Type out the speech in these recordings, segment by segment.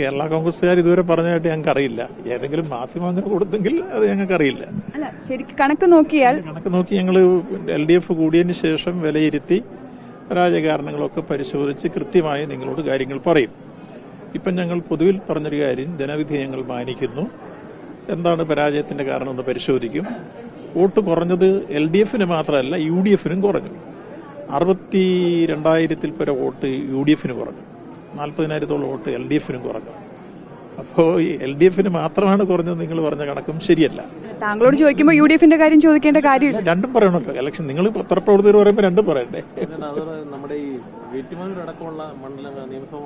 കേരള കോൺഗ്രസ്സുകാർ ഇതുവരെ പറഞ്ഞതായിട്ട് ഞങ്ങൾക്ക് അറിയില്ല ഏതെങ്കിലും മാധ്യമം കൊടുത്തെങ്കിൽ അത് ഞങ്ങൾക്ക് അറിയില്ല അല്ല ശരിക്കും കണക്ക് നോക്കിയാൽ കണക്ക് നോക്കി ഞങ്ങൾ എൽ ഡി എഫ് കൂടിയതിന് ശേഷം വിലയിരുത്തി രാജകാരണങ്ങളൊക്കെ പരിശോധിച്ച് കൃത്യമായി നിങ്ങളോട് കാര്യങ്ങൾ പറയും. ഇപ്പം ഞങ്ങൾ പൊതുവിൽ പറഞ്ഞൊരു കാര്യം ജനവിധി ഞങ്ങൾ മാനിക്കുന്നു. എന്താണ് പരാജയത്തിന്റെ കാരണം എന്ന് പരിശോധിക്കും. വോട്ട് കുറഞ്ഞത് എൽ ഡി എഫിന് മാത്രമല്ല യു ഡി എഫിനും കുറഞ്ഞു. അറുപത്തി രണ്ടായിരത്തിൽ പര വോട്ട് യു ഡി എഫിന് കുറഞ്ഞു. നാൽപ്പതിനായിരത്തോളം വോട്ട് എൽ ഡി എഫിനും കുറഞ്ഞു. അപ്പോ ഈ എൽ ഡി എഫിന് മാത്രമാണ് കുറഞ്ഞത് നിങ്ങൾ പറഞ്ഞ കണക്കും ശരിയല്ല. താങ്കളോട് ചോദിക്കുമ്പോൾ യു ഡി എഫിന്റെ കാര്യം ചോദിക്കേണ്ട കാര്യമില്ല. രണ്ടും പറയണല്ലോ ഇലക്ഷൻ നിങ്ങൾ പത്രപ്രവർത്തകർ പറയുമ്പോൾ രണ്ടും പറയണ്ടേ? നമ്മുടെ ഈ മണ്ഡലങ്ങൾ നിയമസഭാ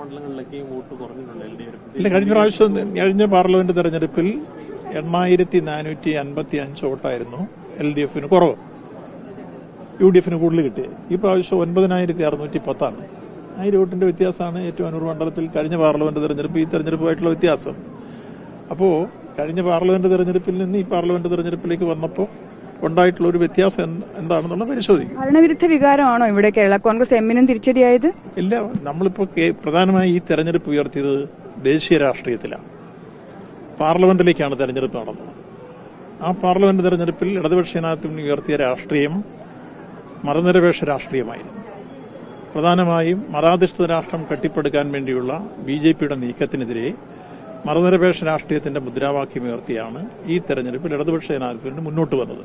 വോട്ട് കുറഞ്ഞിട്ടുണ്ട് ഇല്ല കഴിഞ്ഞ പ്രാവശ്യം കഴിഞ്ഞ പാർലമെന്റ് തെരഞ്ഞെടുപ്പിൽ എണ്ണായിരത്തി നാനൂറ്റി അൻപത്തി അഞ്ച് വോട്ടായിരുന്നു എൽ ഡി എഫിന് കുറവ്. യു ഡി എഫിന് കൂടുതൽ കിട്ടിയത്. ഈ പ്രാവശ്യം ഒൻപതിനായിരത്തി അറുന്നൂറ്റി പത്താണ് ആയിരം വോട്ടിന്റെ വ്യത്യാസമാണ് ഏറ്റുമാനൂർ മണ്ഡലത്തിൽ കഴിഞ്ഞ പാർലമെന്റ് തെരഞ്ഞെടുപ്പ് ഈ തെരഞ്ഞെടുപ്പുമായിട്ടുള്ള വ്യത്യാസം. അപ്പോ കഴിഞ്ഞ പാർലമെന്റ് തെരഞ്ഞെടുപ്പിൽ നിന്ന് ഈ പാർലമെന്റ് തെരഞ്ഞെടുപ്പിലേക്ക് വന്നപ്പോൾ ഉണ്ടായിട്ടുള്ള ഒരു വ്യത്യാസം എന്ത് എന്താണെന്നുള്ള പരിശോധിക്കും. ഭരണവിരുദ്ധ വികാരമാണോ ഇവിടെ കേരള കോൺഗ്രസ് എമ്മിനും തിരിച്ചടിയായത്? ഇല്ല നമ്മളിപ്പോൾ കേ- പ്രധാനമായി ഈ തെരഞ്ഞെടുപ്പ് ഉയർത്തിയത് ദേശീയ രാഷ്ട്രീയത്തിലാണ് പാർലമെന്റിലേക്കാണ് തെരഞ്ഞെടുപ്പ് നടന്നത്. ആ പാർലമെന്റ് തെരഞ്ഞെടുപ്പിൽ ഇടതുപക്ഷ ജനാധിപത്യം ഉയർത്തിയ രാഷ്ട്രീയം മതനിരപേക്ഷ രാഷ്ട്രീയമായിരുന്നു. പ്രധാനമായും മതാധിഷ്ഠിത രാഷ്ട്രം കെട്ടിപ്പടുക്കാൻ വേണ്ടിയുള്ള ബി ജെ പിയുടെ നീക്കത്തിനെതിരെ മതനിരപേക്ഷ രാഷ്ട്രീയത്തിന്റെ മുദ്രാവാക്യം ഉയർത്തിയാണ് ഈ തെരഞ്ഞെടുപ്പിൽ ഇടതുപക്ഷ ജനാധിപത്യം മുന്നോട്ട് വന്നത്.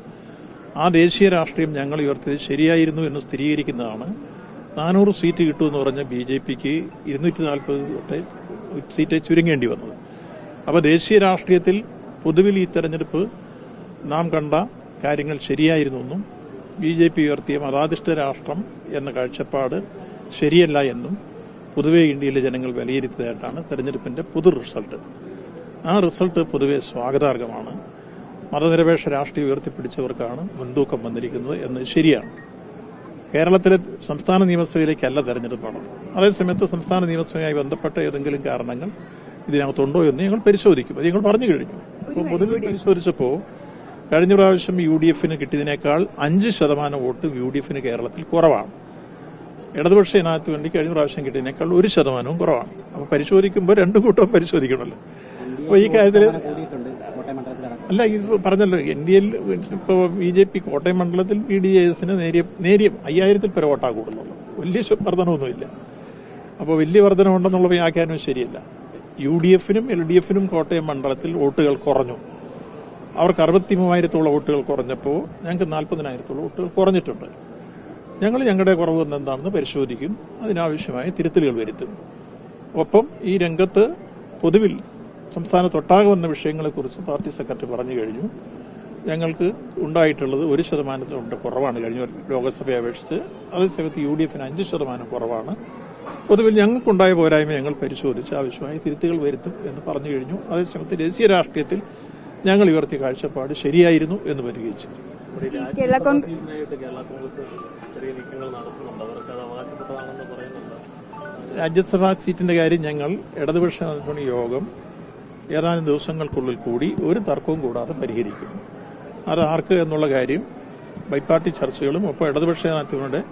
ആ ദേശീയ രാഷ്ട്രീയം ഞങ്ങൾ ഉയർത്തിയത് ശരിയായിരുന്നു എന്ന് സ്ഥിരീകരിക്കുന്നതാണ്. നാനൂറ് സീറ്റ് കിട്ടുമെന്ന് പറഞ്ഞ ബി ജെ പിക്ക് ഇരുന്നൂറ്റി നാൽപ്പത് സീറ്റ് ചുരുങ്ങേണ്ടി വന്നത്. അപ്പോൾ ദേശീയ രാഷ്ട്രീയത്തിൽ പൊതുവിൽ ഈ തെരഞ്ഞെടുപ്പ് നാം കണ്ട കാര്യങ്ങൾ ശരിയായിരുന്നെന്നും ബി ജെ പി ഉയർത്തിയ മതാധിഷ്ഠിത രാഷ്ട്രം എന്ന കാഴ്ചപ്പാട് ശരിയല്ല എന്നും പൊതുവെ ഇന്ത്യയിലെ ജനങ്ങൾ വിലയിരുത്തിയതായിട്ടാണ് തെരഞ്ഞെടുപ്പിന്റെ പൊതു റിസൾട്ട്. ആ റിസൾട്ട് പൊതുവെ സ്വാഗതാർഹമാണ്. മതനിരപേക്ഷ രാഷ്ട്രീയം ഉയർത്തിപ്പിടിച്ചവർക്കാണ് മുൻതൂക്കം വന്നിരിക്കുന്നത് എന്ന് ശരിയാണ്. കേരളത്തിലെ സംസ്ഥാന നിയമസഭയിലേക്കല്ല തെരഞ്ഞെടുപ്പ് നടന്നത്. അതേസമയത്ത് സംസ്ഥാന നിയമസഭയുമായി ബന്ധപ്പെട്ട ഏതെങ്കിലും കാരണങ്ങൾ ഇതിനകത്തുണ്ടോ എന്ന് ഞങ്ങൾ പരിശോധിക്കും. അത് ഞങ്ങൾ പറഞ്ഞു കഴിഞ്ഞു. അപ്പോൾ പൊതുവെ പരിശോധിച്ചപ്പോൾ കഴിഞ്ഞ പ്രാവശ്യം യു ഡി എഫിന് കിട്ടിയതിനേക്കാൾ അഞ്ച് ശതമാനം വോട്ട് യു ഡി എഫിന് കേരളത്തിൽ കുറവാണ്. ഇടതുപക്ഷ ഇനകത്ത് വേണ്ടി കഴിഞ്ഞ പ്രാവശ്യം കിട്ടിയതിനേക്കാൾ ഒരു ശതമാനവും കുറവാണ്. അപ്പൊ പരിശോധിക്കുമ്പോൾ രണ്ടു കൂട്ടവും പരിശോധിക്കണമല്ലോ. അപ്പൊ ഈ കാര്യത്തിൽ അല്ല ഇത് പറഞ്ഞല്ലോ എൻ ഡി എൽ ഇപ്പോൾ ബി ജെ പി കോട്ടയം മണ്ഡലത്തിൽ ബി ഡി എസിന് നേരിയ നേരിയ അയ്യായിരത്തിൽ പേരെ വോട്ടാ കൂടുന്നുള്ളൂ. വലിയ വർധനമൊന്നുമില്ല അപ്പോൾ വലിയ വർധനമുണ്ടെന്നുള്ള വ്യാഖ്യാനവും ശരിയല്ല. യു ഡി എഫിനും എൽ ഡി എഫിനും കോട്ടയം മണ്ഡലത്തിൽ വോട്ടുകൾ കുറഞ്ഞു. അവർക്ക് അറുപത്തി മൂവായിരത്തോളം വോട്ടുകൾ കുറഞ്ഞപ്പോൾ ഞങ്ങൾക്ക് നാൽപ്പതിനായിരത്തോളം വോട്ടുകൾ കുറഞ്ഞിട്ടുണ്ട്. ഞങ്ങൾ ഞങ്ങളുടെ കുറവ് എന്താണെന്ന് പരിശോധിക്കും. അതിനാവശ്യമായ തിരുത്തലുകൾ വരുത്തും. ഒപ്പം ഈ രംഗത്ത് പൊതുവിൽ സംസ്ഥാനത്തൊട്ടാകെ വന്ന വിഷയങ്ങളെക്കുറിച്ച് പാർട്ടി സെക്രട്ടറി പറഞ്ഞു കഴിഞ്ഞു. ഞങ്ങൾക്ക് ഉണ്ടായിട്ടുള്ളത് ഒരു ശതമാനത്തിലുണ്ട് കുറവാണ്. കഴിഞ്ഞ ലോകസഭയെ അപേക്ഷിച്ച് അതേസമയത്ത് യു ഡി എഫിന് അഞ്ച് ശതമാനം കുറവാണ്. പൊതുവിൽ ഞങ്ങൾക്കുണ്ടായ പോരായ്മ ഞങ്ങൾ പരിശോധിച്ച് ആവശ്യമായ തിരുത്തുകൾ വരുത്തും എന്ന് പറഞ്ഞു കഴിഞ്ഞു. അതേസമയത്ത് ദേശീയ രാഷ്ട്രീയത്തിൽ ഞങ്ങൾ ഉയർത്തിയ കാഴ്ചപ്പാട് ശരിയായിരുന്നു എന്ന് പരിഗണിച്ചു കേരള കോൺഗ്രസ് ചെറിയ നീക്കങ്ങൾ നടത്തുന്നുണ്ട്. അവർക്ക് അത് അവകാശപ്പെട്ടതാണെന്ന് പറയുന്നുണ്ട്. രാജ്യസഭാ സീറ്റിന്റെ കാര്യം ഞങ്ങൾ ഇടതുപക്ഷ നേതൃത്വ യോഗം ഏതാനും ദിവസങ്ങൾക്കുള്ളിൽ കൂടി ഒരു തർക്കവും കൂടാതെ പരിഹരിക്കും. അത് ആർക്ക് എന്നുള്ള കാര്യം ബൈപ്പാർട്ടി ചർച്ചകളും ഒപ്പം ഇടതുപക്ഷ നേതൃത്വങ്ങളുടെ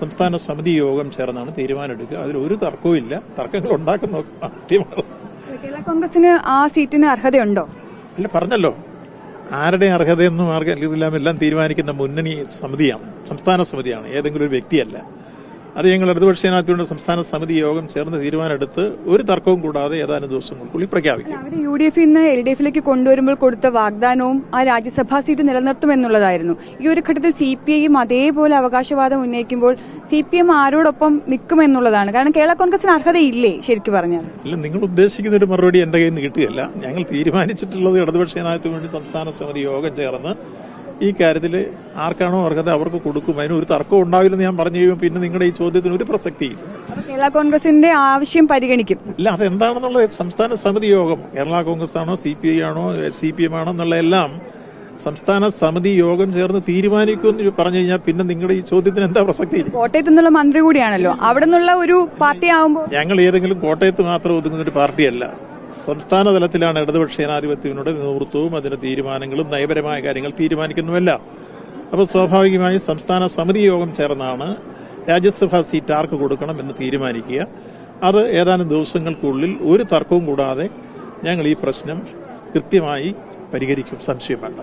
സംസ്ഥാന സമിതി യോഗം ചേർന്നാണ് തീരുമാനമെടുക്കുക. അതിൽ ഒരു തർക്കവും ഇല്ല. തർക്കങ്ങൾ ഉണ്ടാക്കുന്ന കേരള കോൺഗ്രസിന് ആ സീറ്റിന് അർഹതയുണ്ടോ? അല്ല പറഞ്ഞല്ലോ. ആരുടെ അർഹതയെന്നും ആർക്കും എല്ലാം തീരുമാനിക്കുന്ന മുന്നണി സമിതിയാണ് സംസ്ഥാന സമിതിയാണ് ഏതെങ്കിലും ഒരു വ്യക്തിയല്ല. അത് ഞങ്ങൾ ഇടതുപക്ഷ നേതാക്കളുടെ സംസ്ഥാന സമിതി യോഗം ചേർന്ന് തീരുമാനമെടുത്ത് ഒരു തർക്കവും കൂടാതെ ഏതാനും ദിവസങ്ങൾക്കുള്ളിൽ പ്രഖ്യാപിക്കും. അവർ യു ഡി എഫിൽ നിന്ന് എൽ ഡി എഫിലേക്ക് കൊണ്ടുവരുമ്പോൾ കൊടുത്ത വാഗ്ദാനവും ആ രാജ്യസഭാ സീറ്റ് നിലനിർത്തുമെന്നുള്ളതായിരുന്നു ഈ ഒരു ഘട്ടത്തിൽ സി പി ഐയും അതേപോലെ അവകാശവാദം ഉന്നയിക്കുമ്പോൾ സി പി എം ആരോടൊപ്പം നിൽക്കുമെന്നുള്ളതാണ് കാരണം കേരള കോൺഗ്രസിന് അർഹതയില്ലേ ശരിക്കും പറഞ്ഞാൽ? അല്ല നിങ്ങൾ ഉദ്ദേശിക്കുന്ന ഒരു മറുപടി എന്റെ കയ്യിൽ നിന്ന് കിട്ടുകയല്ല. ഞങ്ങൾ തീരുമാനിച്ചിട്ടുള്ളത് ഇടതുപക്ഷ നേതാക്കൾക്ക് വേണ്ടി സംസ്ഥാന സമിതി യോഗം ചേർന്ന് ഈ കാര്യത്തിൽ ആർക്കാണോ അർഹത അവർക്ക് കൊടുക്കും. അതിന് ഒരു തർക്കം ഉണ്ടാവില്ലെന്ന് ഞാൻ പറഞ്ഞു കഴിയുമ്പോൾ പിന്നെ നിങ്ങളുടെ ഈ ചോദ്യത്തിന് ഒരു പ്രസക്തിയില്ല. കേരള കോൺഗ്രസിന്റെ ആവശ്യം പരിഗണിക്കും. ഇല്ല അതെന്താണെന്നുള്ളത് സംസ്ഥാന സമിതി യോഗം. കേരള കോൺഗ്രസ് ആണോ സി പി ഐ ആണോ സി പി എം ആണോ എന്നുള്ള എല്ലാം സംസ്ഥാന സമിതി യോഗം ചേർന്ന് തീരുമാനിക്കുമെന്ന് പറഞ്ഞു കഴിഞ്ഞാൽ പിന്നെ നിങ്ങളുടെ ഈ ചോദ്യത്തിന് എന്താ പ്രസക്തി കോട്ടയത്ത് നിന്നുള്ള മന്ത്രി കൂടിയാണല്ലോ. അവിടെ നിന്നുള്ള ഒരു പാർട്ടി ആവുമ്പോൾ ഞങ്ങൾ ഏതെങ്കിലും കോട്ടയത്ത് മാത്രം ഒതുങ്ങുന്ന ഒരു പാർട്ടിയല്ല. സംസ്ഥാന തലത്തിലാണ് ഇടതുപക്ഷ ജനാധിപത്യത്തിനുടെ നേതൃത്വവും അതിന്റെ തീരുമാനങ്ങളും നയപരമായ കാര്യങ്ങൾ തീരുമാനിക്കുന്നുമല്ല അപ്പോൾ സ്വാഭാവികമായും സംസ്ഥാന സമിതി യോഗം ചേർന്നാണ് രാജ്യസഭാ സീറ്റ് ആർക്ക് കൊടുക്കണം എന്ന് തീരുമാനിക്കുക. അത് ഏതാനും ദിവസങ്ങൾക്കുള്ളിൽ ഒരു തർക്കവും കൂടാതെ ഞങ്ങൾ ഈ പ്രശ്നം കൃത്യമായി പരിഹരിക്കും. സംശയം വേണ്ട.